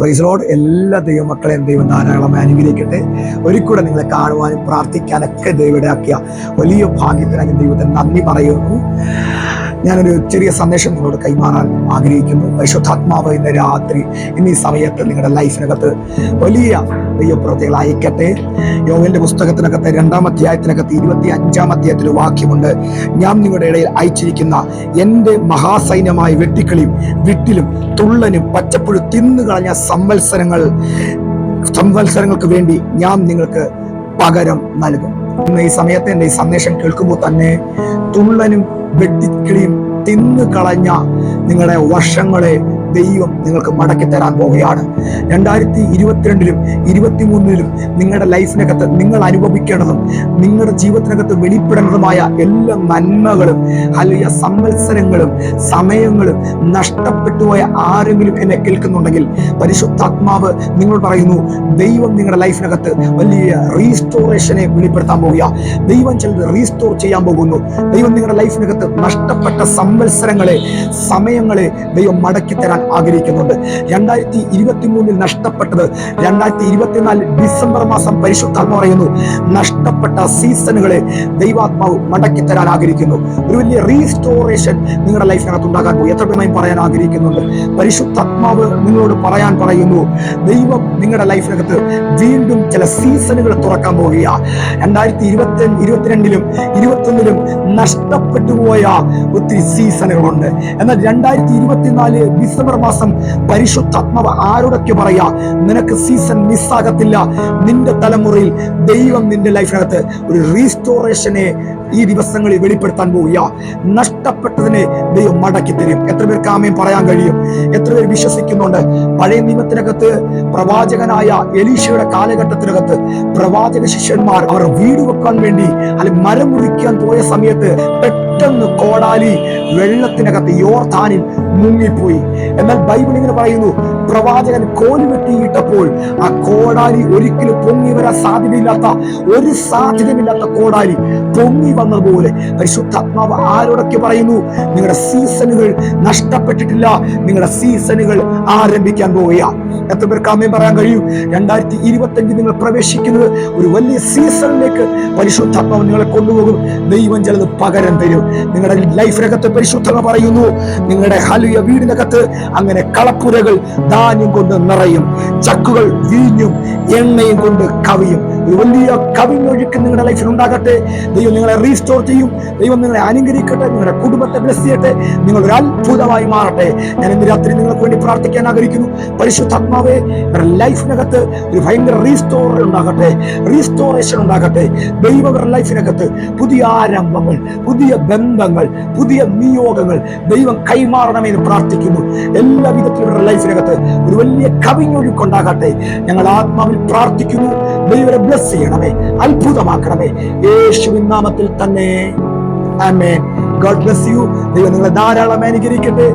പ്രൈസലോട് എല്ലാ ദൈവമക്കളെയും ദൈവം ധാരാളം അനുഗ്രഹിക്കട്ടെ. ഒരിക്കലും നിങ്ങളെ കാണുവാനും പ്രാർത്ഥിക്കാനൊക്കെ ദൈവം ഇടയാക്കിയ വലിയ ഭാഗ്യത്തിനായി ദൈവത്തെ നന്ദി പറയുന്നു. ഞാനൊരു ചെറിയ സന്ദേശം നിങ്ങളോട് കൈമാറാൻ ആഗ്രഹിക്കുന്നു. പരിശുദ്ധാത്മാവ് ഇന്ന് രാത്രി ഇന്ന് ഈ സമയത്ത് നിങ്ങളുടെ ലൈഫിനകത്ത് വലിയ ദൈവപ്രവൃത്തികൾ അയക്കട്ടെ. യോവന്റെ പുസ്തകത്തിനകത്ത് രണ്ടാം അധ്യായത്തിനകത്ത് ഇരുപത്തി അഞ്ചാം അധ്യായത്തിൽ വാക്യമുണ്ട്. ഞാൻ നിങ്ങളുടെ ഇടയിൽ അയച്ചിരിക്കുന്ന എന്റെ മഹാസൈന്യമായ വെട്ടിക്കളിയും വിട്ടിലും തുള്ളനും പച്ചപ്പുഴു തിന്നുകളഞ്ഞ സംവത്സരങ്ങൾ സംവത്സരങ്ങൾക്ക് വേണ്ടി ഞാൻ നിങ്ങൾക്ക് പകരം നൽകും. ഇന്ന് ഈ സമയത്ത് എന്റെ ഈ സന്ദേശം കേൾക്കുമ്പോൾ തന്നെ തുള്ളനും വെട്ടിക്കിളിയും തിന്നു കളഞ്ഞ നിങ്ങളുടെ വർഷങ്ങളെ ദൈവം നിങ്ങൾക്ക് മടക്കി തരാൻ പോവുകയാണ്. രണ്ടായിരത്തി ഇരുപത്തിരണ്ടിലും ഇരുപത്തിമൂന്നിലും നിങ്ങളുടെ ലൈഫിനകത്ത് നിങ്ങൾ അനുഭവിക്കേണ്ടതും നിങ്ങളുടെ ജീവിതത്തിനകത്ത് വെളിപ്പെടേണ്ടതുമായ എല്ലാ നന്മകളും അല്ലെങ്കിൽ സംവത്സരങ്ങളും സമയങ്ങളും നഷ്ടപ്പെട്ടു പോയ ആരെങ്കിലും എന്നെ കേൾക്കുന്നുണ്ടെങ്കിൽ പരിശുദ്ധാത്മാവ് നിങ്ങൾ പറയുന്നു ദൈവം നിങ്ങളുടെ ലൈഫിനകത്ത് വലിയ റീസ്റ്റോറേഷനെ വെളിപ്പെടുത്താൻ പോവുക ദൈവം ചിലത് റീസ്റ്റോർ ചെയ്യാൻ പോകുന്നു. ദൈവം നിങ്ങളുടെ ലൈഫിനകത്ത് നഷ്ടപ്പെട്ട സംവത്സരങ്ങളെ സമയങ്ങളെ ദൈവം മടക്കി തരാൻ ആഗ്രഹിക്കുന്നുണ്ട്. രണ്ടായിരത്തി ഇരുപത്തി മൂന്നിൽ നഷ്ടപ്പെട്ടത്. രണ്ടായിരത്തി ഇരുപത്തിനാല് ഡിസംബർ മാസം പരിശുദ്ധാത്മ പറയുന്നു നഷ്ടപ്പെട്ട സീസണുകളെ ദൈവാത്മാവ് മടക്കി തരാൻ ആഗ്രഹിക്കുന്നു. ഒരു വലിയ റീസ്റ്റോറേഷൻ നിങ്ങളുടെ ലൈഫിനകത്ത് ഉണ്ടാകാൻ പോയി എത്ര പ്രമേയം പറയാൻ ആഗ്രഹിക്കുന്നുണ്ട്. പരിശുദ്ധാത്മാവ് നിങ്ങളോട് പറയാൻ പറയുന്നു ദൈവം നിങ്ങളുടെ ലൈഫിനകത്ത് വീണ്ടും ചില സീസണുകൾ തുറക്കാൻ പോവുക രണ്ടായിരത്തി ഇരുപത്തി ഇരുപത്തിരണ്ടിലും ഇരുപത്തൊന്നിലും നഷ്ടപ്പെട്ടു പോയ ഒത്തിരി സീസണുകളുണ്ട്. എന്നാൽ രണ്ടായിരത്തി ഇരുപത്തിനാല് ഡിസംബർ മാസം പരിശുദ്ധാത്മാവ് ആരോടൊക്കെ പറയാ നിനക്ക് സീസൺ മിസ്സാകത്തില്ല നിന്റെ തലമുറയിൽ ദൈവം നിന്റെ ലൈഫിനകത്ത് ഒരു റീസ്റ്റോറേഷനെ ഈ ദിവസങ്ങളിൽ വെളിപ്പെടുത്താൻ പോവുക നഷ്ടപ്പെട്ടതിനെ ദൈവം മടക്കി തരും. എത്ര പേർക്ക് ആമയും പറയാൻ കഴിയും? എത്ര പേർ വിശ്വസിക്കുന്നുണ്ട്? പഴയ നിയമത്തിനകത്ത് പ്രവാചകനായ എലീശയുടെ കാലഘട്ടത്തിനകത്ത് പ്രവാചക ശിഷ്യന്മാർ അവർ വീട് വെക്കാൻ വേണ്ടി അല്ലെങ്കിൽ മരം മുറിക്കാൻ പോയ സമയത്ത് പെട്ടെന്ന് കോടാലി വെള്ളത്തിനകത്ത് യോർധാനിൽ മുങ്ങിപ്പോയി. എന്നാൽ ബൈബിൾ ഇങ്ങനെ പറയുന്നു പ്രവാചകൻ കോൽ വെട്ടിയിട്ടപ്പോൾ ആ കോടാലി ഒരിക്കലും പൊങ്ങി വരാൻ സാധ്യതയില്ലാത്ത ഒരു സാധ്യതയില്ലാത്ത കോടാലി പൊങ്ങി പോലെ പരിശുദ്ധാത്മാവ് ആരോടൊക്കെ പറയുന്നു നിങ്ങളുടെ സീസണുകൾ നഷ്ടപ്പെട്ടിട്ടില്ല നിങ്ങളുടെ സീസണുകൾ ആരംഭിക്കാൻ പോവുക എത്ര പേർക്ക് അമ്മയും പറയാൻ കഴിയും? രണ്ടായിരത്തി ഇരുപത്തി അഞ്ച് നിങ്ങൾ പ്രവേശിക്കുന്നത് ഒരു വലിയ സീസണിലേക്ക് പരിശുദ്ധാത്മാവ് നിങ്ങളെ കൊണ്ടുപോകും. ദൈവം ചിലത് പകരം തരും. നിങ്ങളുടെ ലൈഫിനകത്ത് പരിശുദ്ധത പറയുന്നു നിങ്ങളുടെ ഹലിയ വീടിനകത്ത് അങ്ങനെ കളപ്പുരകൾ ധാന്യം കൊണ്ട് നിറയും ചക്കുകൾ വീഞ്ഞും എണ്ണയും കൊണ്ട് കവിയും. വലിയ കവിഞ്ഞൊഴുക്ക് നിങ്ങളുടെ ലൈഫിൽ ഉണ്ടാകട്ടെ. ദൈവം നിങ്ങളെ റീസ്റ്റോർ ചെയ്യും. ദൈവം നിങ്ങളെ അനുഗ്രഹിക്കട്ടെ. നിങ്ങളുടെ കുടുംബത്തെ ബ്ലസ് ചെയ്യട്ടെ. നിങ്ങൾ ഒരു അത്ഭുതമായി മാറട്ടെ. ഞാൻ ഇന്ന് രാത്രി നിങ്ങൾക്ക് വേണ്ടി പ്രാർത്ഥിക്കാൻ ആഗ്രഹിക്കുന്നു. പരിശുദ്ധാത്മാവെ നിങ്ങളുടെ ലൈഫിനകത്ത് ഒരു ഭയങ്കര റീസ്റ്റോർ ഉണ്ടാകട്ടെ. റീസ്റ്റോറേഷൻ ഉണ്ടാകട്ടെ. ദൈവങ്ങളുടെ ലൈഫിനകത്ത് പുതിയ ആരംഭങ്ങൾ പുതിയ ബന്ധങ്ങൾ പുതിയ നിയോഗങ്ങൾ ദൈവം കൈമാറണമെന്ന് പ്രാർത്ഥിക്കുന്നു. എല്ലാ വിധത്തിലും ലൈഫിനകത്ത് ഒരു വലിയ കവിഞ്ഞൊഴുക്കുണ്ടാകട്ടെ ഞങ്ങൾ ആത്മാവിൽ പ്രാർത്ഥിക്കുന്നു. ദൈവരെ ബ്ലസ് ചെയ്യണമേ അത്ഭുതമാക്കണമേ. യേശുവിൻ നാമത്തിൽ തന്നെ. ആമേൻ. God bless you. ദൈവം നിങ്ങളെ ധാരാളം അനുകരിക്കട്ടെ